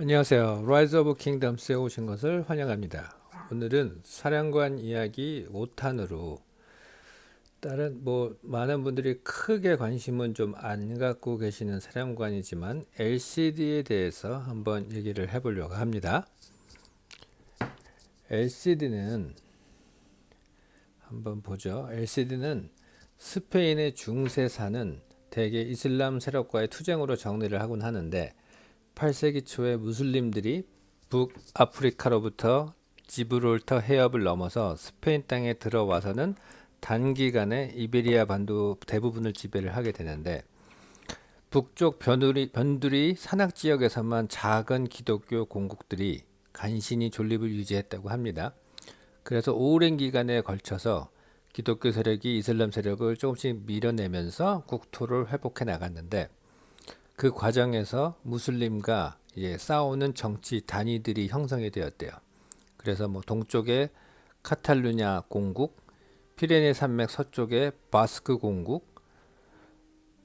안녕하세요. 라이즈 오브 킹덤스에 오신 것을 환영합니다. 오늘은 사령관 이야기 5탄으로 다른 뭐 많은 분들이 크게 관심은 좀 안 갖고 계시는 사령관이지만 LCD에 대해서 한번 얘기를 해보려고 합니다. LCD는 한번 보죠. LCD는 스페인의 중세 사는 대개 이슬람 세력과의 투쟁으로 정리를 하곤 하는데 8세기 초에 무슬림들이 북아프리카로부터 지브롤터 해협을 넘어서 스페인 땅에 들어와서는 단기간에 이베리아 반도 대부분을 지배를 하게 되는데 북쪽 변두리, 변두리 산악 지역에서만 작은 기독교 공국들이 간신히 존립을 유지했다고 합니다. 그래서 오랜 기간에 걸쳐서 기독교 세력이 이슬람 세력을 조금씩 밀어내면서 국토를 회복해 나갔는데 그 과정에서 무슬림과 이제 싸우는 정치 단위들이 형성이 되었대요. 그래서 뭐 동쪽에 카탈루냐 공국, 피레네 산맥 서쪽에 바스크 공국,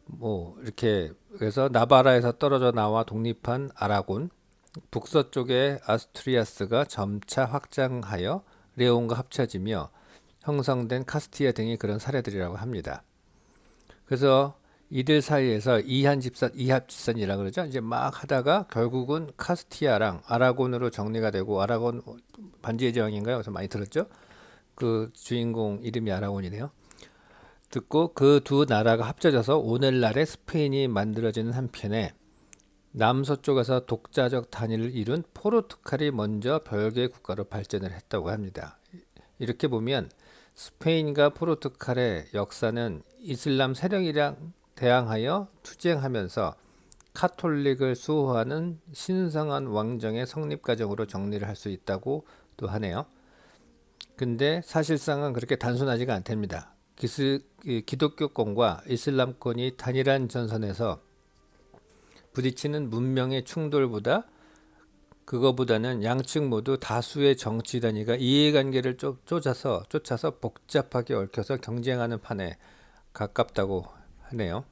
뭐 이렇게 그래서 나바라에서 떨어져 나와 독립한 아라곤, 북서쪽에 아스투리아스가 점차 확장하여 레온과 합쳐지며 형성된 카스티아 등이 그런 사례들이라고 합니다. 그래서 이들 사이에서 이한 집산, 이합 집산이라 그러죠. 이제 막 하다가 결국은 카스티아랑 아라곤으로 정리가 되고 아라곤 반지의 제왕인가요? 그래서 많이 들었죠. 그 주인공 이름이 아라곤이네요. 듣고 그 두 나라가 합쳐져서 오늘날의 스페인이 만들어지는 한편에 남서쪽에서 독자적 단위를 이룬 포르투갈이 먼저 별개의 국가로 발전을 했다고 합니다. 이렇게 보면 스페인과 포르투갈의 역사는 이슬람 세력이랑 대항하여 투쟁하면서 카톨릭을 수호하는 신성한 왕정의 성립 과정으로 정리를 할 수 있다고 또 하네요. 근데 사실상은 그렇게 단순하지가 않답니다. 기스, 기독교권과 이슬람권이 단일한 전선에서 부딪히는 문명의 충돌보다 그거보다는 양측 모두 다수의 정치 단위가 이해관계를 쫓아서 쫓아서 복잡하게 얽혀서 경쟁하는 판에 가깝다고 하네요.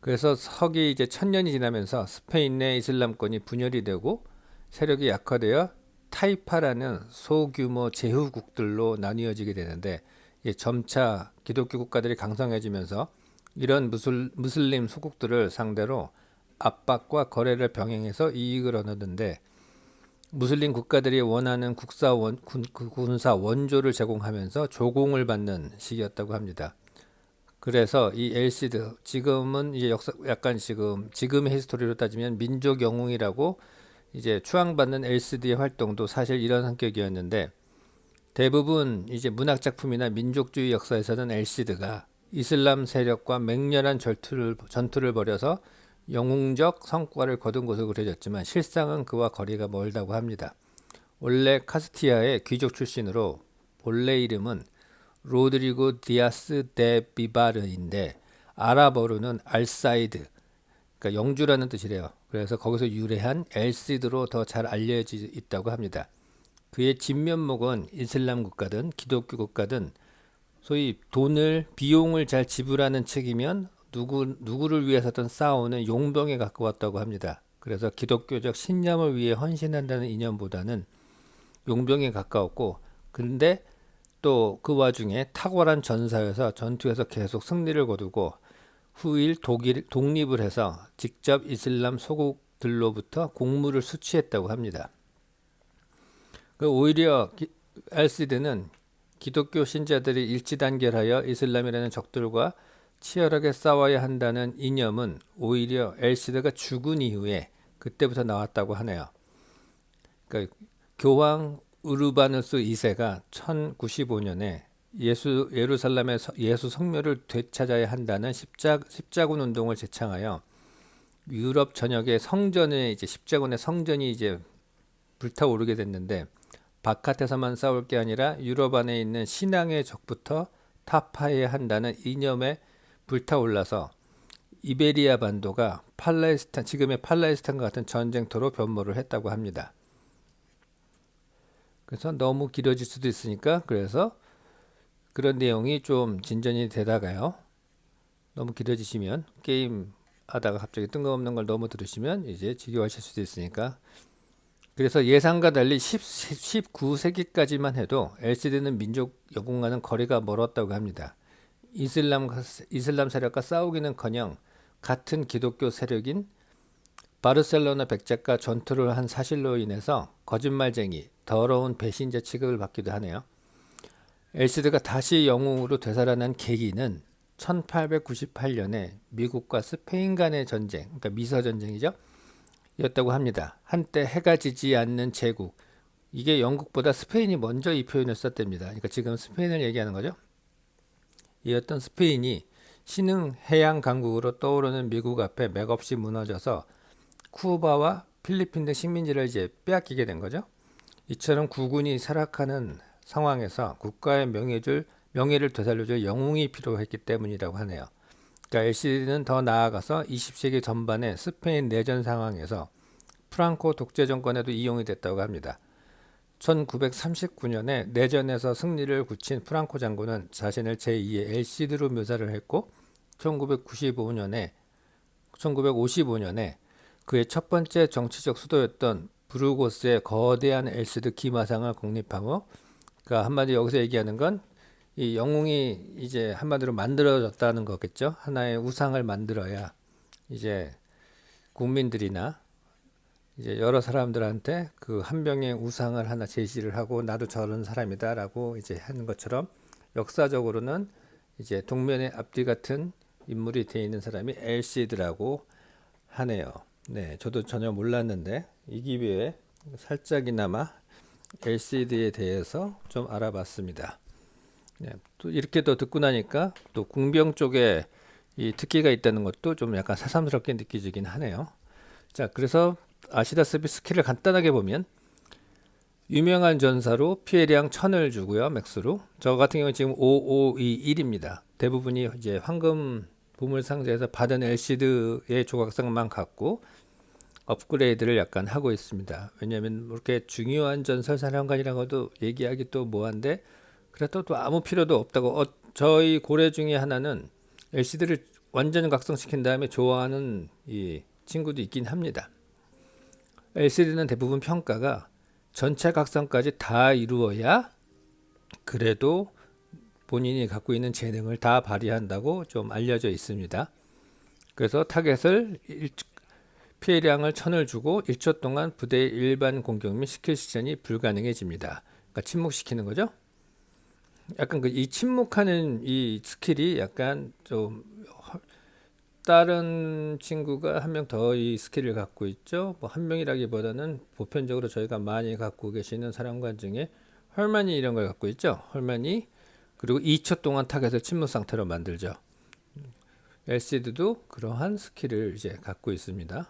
그래서 석이 이제 천년이 지나면서 스페인 내 이슬람권이 분열이 되고 세력이 약화되어 타이파라는 소규모 제후국들로 나뉘어지게 되는데 점차 기독교 국가들이 강성해지면서 이런 무슬, 무슬림 소국들을 상대로 압박과 거래를 병행해서 이익을 얻었는데 무슬림 국가들이 원하는 국사 원, 군, 군사 원조를 제공하면서 조공을 받는 시기였다고 합니다. 그래서 이 엘시드 지금은 이제 역사 약간 지금 지금의 히스토리로 따지면 민족 영웅이라고 이제 추앙받는 LCD의 활동도 사실 이런 성격이었는데 대부분 이제 문학 작품이나 민족주의 역사에서는 엘시드가 이슬람 세력과 맹렬한 전투를, 전투를 벌여서 영웅적 성과를 거둔 것으로 그려졌지만 실상은 그와 거리가 멀다고 합니다. 원래 카스티아의 귀족 출신으로 본래 이름은 로드리고 디아스 데 비바르인데 아랍어로는 알사이드 그러니까 영주라는 뜻이래요. 그래서 거기서 유래한 엘시드로 더 잘 알려져 있다고 합니다. 그의 진면목은 이슬람 국가든 기독교 국가든 소위 돈을 비용을 잘 지불하는 측이면 누구 누구를 위해서든 싸우는 용병에 가까웠다고 합니다. 그래서 기독교적 신념을 위해 헌신한다는 이념보다는 용병에 가까웠고 근데 또 그 와중에 탁월한 전사여서 전투에서 계속 승리를 거두고 후일 독일 독립을 해서 직접 이슬람 소국들로부터 공물을 수취했다고 합니다. 그 오히려 엘시드는 기독교 신자들이 일치단결하여 이슬람이라는 적들과 치열하게 싸워야 한다는 이념은 오히려 엘시드가 죽은 이후에 그때부터 나왔다고 하네요. 그러니까 교황 우르바누스 2세가 1095년에 예수 예루살렘의 예수 성묘를 되찾아야 한다는 십자 십자군 운동을 제창하여 유럽 전역의 성전에 이제 십자군의 성전이 이제 불타오르게 됐는데 바깥에서만 싸울 게 아니라 유럽 안에 있는 신앙의 적부터 타파해야 한다는 이념에 불타올라서 이베리아 반도가 팔레스타인 지금의 팔레스타인과 같은 전쟁터로 변모를 했다고 합니다. 그래서 너무 길어질 수도 있으니까 그래서 그런 내용이 좀 진전이 되다가요. 너무 길어지시면 게임 하다가 갑자기 뜬금없는 걸 너무 들으시면 이제 지겨워하실 수도 있으니까 그래서 예상과 달리 10, 19세기까지만 해도 LCD는 민족 영웅과는 거리가 멀었다고 합니다. 이슬람 이슬람 세력과 싸우기는커녕 같은 기독교 세력인 바르셀로나 백작과 전투를 한 사실로 인해서 거짓말쟁이, 더러운 배신자 취급을 받기도 하네요. LCD가 다시 영웅으로 되살아난 계기는 1898년에 미국과 스페인 간의 전쟁, 그러니까 미서 전쟁이죠. 였다고 합니다. 한때 해가 지지 않는 제국. 이게 영국보다 스페인이 먼저 이 표현을 썼답니다. 그러니까 지금 스페인을 얘기하는 거죠. 이었던 스페인이 신흥 해양 강국으로 떠오르는 미국 앞에 맥없이 무너져서 쿠바와 필리핀 등 식민지를 이제 빼앗기게 된 거죠. 이처럼 국군이 살아가는 상황에서 국가의 명예를 명예를 되살려줄 영웅이 필요했기 때문이라고 하네요. 그러니까 LCD는 더 나아가서 20세기 전반의 스페인 내전 상황에서 프랑코 독재 정권에도 이용이 됐다고 합니다. 1939년에 내전에서 승리를 굳힌 프랑코 장군은 자신을 제2의 LCD로 묘사를 했고 1995년에 1955년에 그의 첫 번째 정치적 수도였던 브루고스의 거대한 LCD 기마상을 공립하고 그러니까 한마디 여기서 얘기하는 건 이 영웅이 이제 한마디로 만들어졌다는 거겠죠. 하나의 우상을 만들어야 이제 국민들이나 이제 여러 사람들한테 그 한 명의 우상을 하나 제시를 하고 나도 저런 사람이다라고 이제 하는 것처럼 역사적으로는 이제 동면의 앞뒤 같은 인물이 되어 있는 사람이 엘시드라고 하네요. 네, 저도 전혀 몰랐는데 이 기회에 살짝이나마 LCD에 대해서 좀 알아봤습니다. 네, 또 이렇게 또 듣고 나니까 또 궁병 쪽에 이 특기가 있다는 것도 좀 약간 새삼스럽게 느껴지긴 하네요. 자, 그래서 아시다시피 스킬을 간단하게 보면 유명한 전사로 피해량 천을 주고요, 맥스로. 저 같은 경우는 지금 5521입니다. 대부분이 이제 황금 보물 상자에서 받은 LCD의 조각상만 갖고 업그레이드를 약간 하고 있습니다. 왜냐하면 이렇게 중요한 전설 사령관이라는 것도 얘기하기 또 뭐한데 그래도 또 아무 필요도 없다고. 어, 저희 고래 중에 하나는 LCD를 완전 각성시킨 다음에 좋아하는 이 친구도 있긴 합니다. LCD는 대부분 평가가 전체 각성까지 다 이루어야 그래도 본인이 갖고 있는 재능을 다 발휘한다고 좀 알려져 있습니다. 그래서 타겟을 피해량을 천을 주고 1초 동안 부대의 일반 공격 및 스킬 시전이 불가능해집니다. 그러니까 침묵시키는 거죠. 약간 그 이 침묵하는 이 스킬이 약간 좀 다른 친구가 한 명 더 이 스킬을 갖고 있죠. 뭐 한 명이라기보다는 보편적으로 저희가 많이 갖고 계시는 사람관 중에 헐만이 이런 걸 갖고 있죠. 헐만이 그리고 2초 동안 타겟을 침묵 상태로 만들죠. 엘시드도 그러한 스킬을 이제 갖고 있습니다.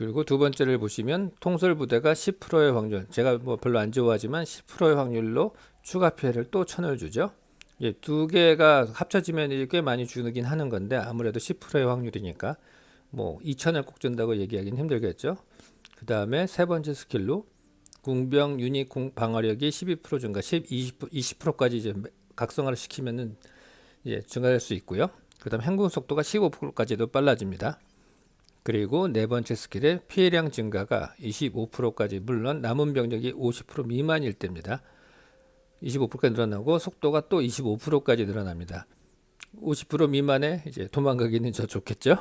그리고 두 번째를 보시면 통솔 부대가 10%의 확률, 제가 뭐 별로 안 좋아하지만 10%의 확률로 추가 피해를 또 천을 주죠. 예, 두 개가 합쳐지면 꽤 많이 주긴 하는 건데 아무래도 10%의 확률이니까 뭐 2천을 꼭 준다고 얘기하기는 힘들겠죠. 그 다음에 세 번째 스킬로 궁병 유닛 공 방어력이 12% 증가, 10, 20, 20%까지 이제 각성화를 시키면은 예, 증가할 수 있고요. 그다음 행군 속도가 15%까지도 빨라집니다. 그리고 네 번째 스킬의 피해량 증가가 25%까지 물론 남은 병력이 50% 미만일 때입니다. 25%까지 늘어나고 속도가 또 25%까지 늘어납니다. 50% 미만에 이제 도망가기는 저 좋겠죠.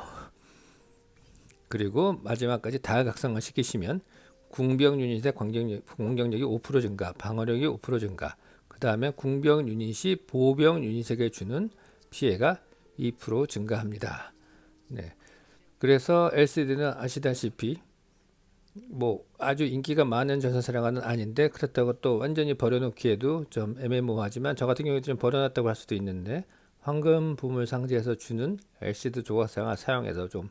그리고 마지막까지 다 각성화 시키시면 궁병 유닛의 공격력, 공격력이 5% 증가, 방어력이 5% 증가. 그 다음에 궁병 유닛이 보병 유닛에게 주는 피해가 2% 증가합니다. 네. 그래서 LCD는 아시다시피 뭐 아주 인기가 많은 전사사령관은 아닌데 그렇다고 또 완전히 버려놓기에도 좀 애매모호하지만 저 같은 경우에도 좀 버려놨다고 할 수도 있는데 황금 보물 상자에서 주는 LCD 조각상을 사용해서 좀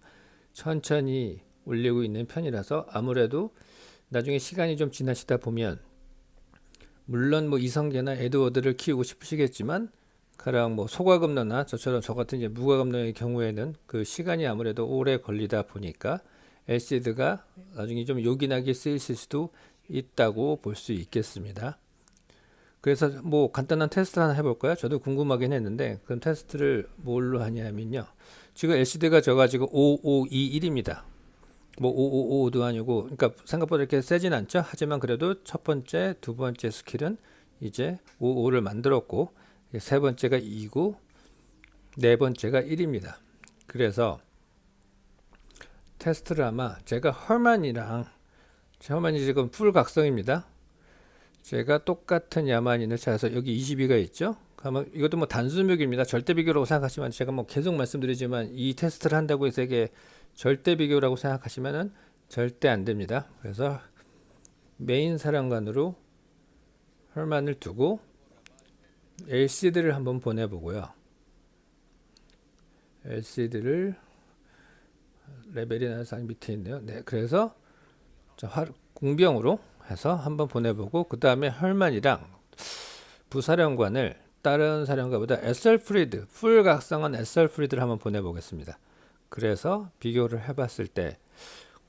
천천히 올리고 있는 편이라서 아무래도 나중에 시간이 좀 지나시다 보면 물론 뭐 이성계나 에드워드를 키우고 싶으시겠지만 가령 뭐 소과금러나 저처럼 저 같은 이제 무과금러의 경우에는 그 시간이 아무래도 오래 걸리다 보니까 LCD가 나중에 좀 요긴하게 쓰일 수도 있다고 볼 수 있겠습니다. 그래서 뭐 간단한 테스트 하나 해볼까요? 저도 궁금하긴 했는데 그 테스트를 뭘로 하냐면요. 지금 LCD가 져가지고 5521입니다. 뭐 555도 아니고 그러니까 생각보다 이렇게 세진 않죠. 하지만 그래도 첫 번째, 두 번째 스킬은 이제 55를 만들었고 세 번째가 2고 네 번째가 1입니다. 그래서 테스트를 아마 제가 헐만이랑 제 헐만이 지금 풀 각성입니다. 제가 똑같은 야만인을 찾아서 여기 22가 있죠. 그러면 이것도 뭐 단순 비교입니다. 절대 비교라고 생각하시면 제가 뭐 계속 말씀드리지만 이 테스트를 한다고 해서 이게 절대 비교라고 생각하시면은 절대 안 됩니다. 그래서 메인 사령관으로 헐만을 두고 LCD를 한번 보내보고요. LCD를 레벨이 나상 밑에 있네요. 네, 그래서 공병으로 해서 한번 보내보고 그 다음에 헐만이랑 부사령관을 다른 사령관보다 SR 프리드 풀 각성한 SR 프리드를 한번 보내보겠습니다. 그래서 비교를 해봤을 때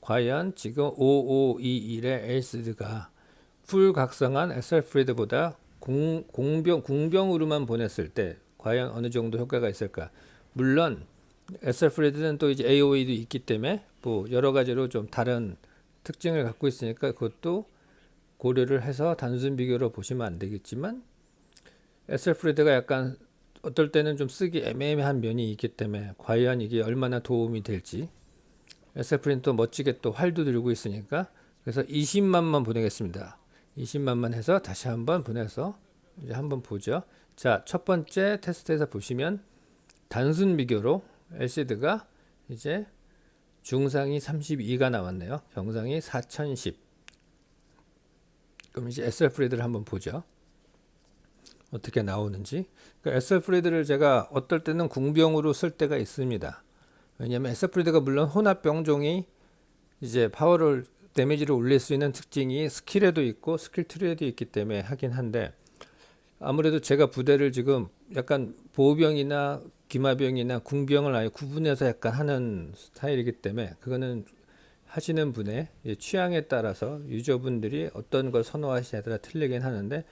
과연 지금 5521의 LCD가 풀 각성한 SR 프리드보다 공, 공병 공병으로만 보냈을 때 과연 어느 정도 효과가 있을까? 물론 SR 프리드는 또 이제 AOE도 있기 때문에 뭐 여러 가지로 좀 다른 특징을 갖고 있으니까 그것도 고려를 해서 단순 비교로 보시면 안 되겠지만 SR 프리드가 약간 어떨 때는 좀 쓰기 애매한 면이 있기 때문에 과연 이게 얼마나 도움이 될지 프리드 또 멋지게 또 활도 들고 있으니까 그래서 20만만 보내겠습니다. 20만만 해서 다시 한번 보내서 이제 한번 보죠. 자, 첫 번째 테스트에서 보시면 단순 비교로 LCD가 이제 중상이 32가 나왔네요. 경상이 4010. 그럼 이제 SL 프리드를 한번 보죠. 어떻게 나오는지. 그러니까 SL 프리드를 제가 어떨 때는 궁병으로 쓸 때가 있습니다. 왜냐하면 SL 프리드가 물론 혼합 병종이 이제 파워를 데미지를 올릴 수 있는 특징이 스킬에도 있고 스킬 트리에도 있기 때문에 하긴 한데 아무래도 제가 부대를 지금 약간 보호병이나 기마병이나 궁병을 아예 구분해서 약간 하는 스타일이기 때문에 그거는 하시는 분의 취향에 따라서 유저분들이 어떤 걸 선호하시냐에 따라 틀리긴 하는데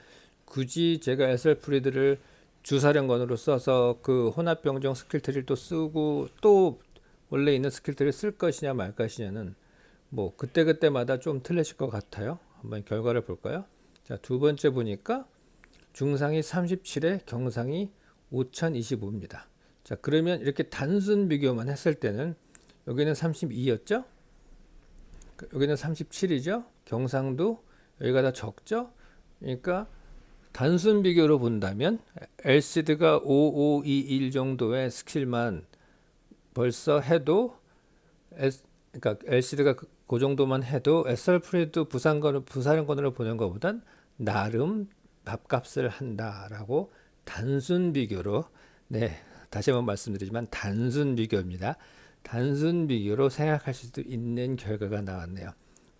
굳이 제가 SR 프리드를 주사령관으로 써서 그 혼합병정 스킬트리를 또 쓰고 또 원래 있는 스킬트리를 쓸 것이냐 말 것이냐는 뭐 그때그때마다 좀 틀리실 것 같아요. 한번 결과를 볼까요? 자, 두 번째 보니까 중상이 37에 경상이 5025입니다. 자, 그러면 이렇게 단순 비교만 했을 때는 여기는 32였죠? 여기는 37이죠? 경상도 여기가 다 적죠? 그러니까 단순 비교로 본다면 LCD가 5521 정도의 스킬만 벌써 해도 그러니까 LCD가 그 정도만 해도 SR 프리드 부산권을 부사령권으로 보낸 것보단 나름 밥값을 한다라고 단순 비교로 네 다시 한번 말씀드리지만 단순 비교입니다. 단순 비교로 생각할 수도 있는 결과가 나왔네요.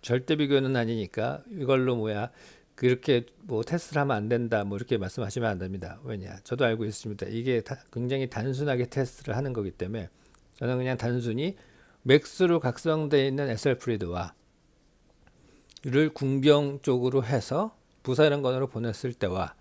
절대 비교는 아니니까 이걸로 뭐야 그렇게 뭐 테스트를 하면 안 된다 뭐 이렇게 말씀하시면 안 됩니다. 왜냐 저도 알고 있습니다. 이게 굉장히 단순하게 테스트를 하는 거기 때문에 저는 그냥 단순히 맥스로 각성되어 있는 SR 프리드와 를 궁병 쪽으로 해서 부사령관으로 보냈을 때와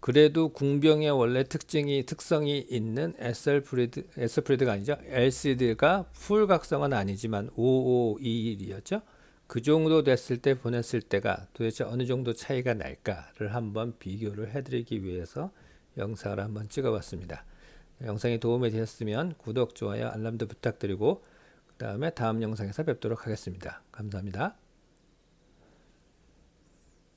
그래도 궁병의 원래 특징이 특성이 있는 SR 프리드 SR 프리드가 아니죠. LCD가 풀 각성은 아니지만 5521이었죠. 그 정도 됐을 때 보냈을 때가 도대체 어느 정도 차이가 날까를 한번 비교를 해드리기 위해서 영상을 한번 찍어봤습니다. 영상이 도움이 되셨으면 구독, 좋아요, 알람도 부탁드리고 그 다음에 다음 영상에서 뵙도록 하겠습니다. 감사합니다.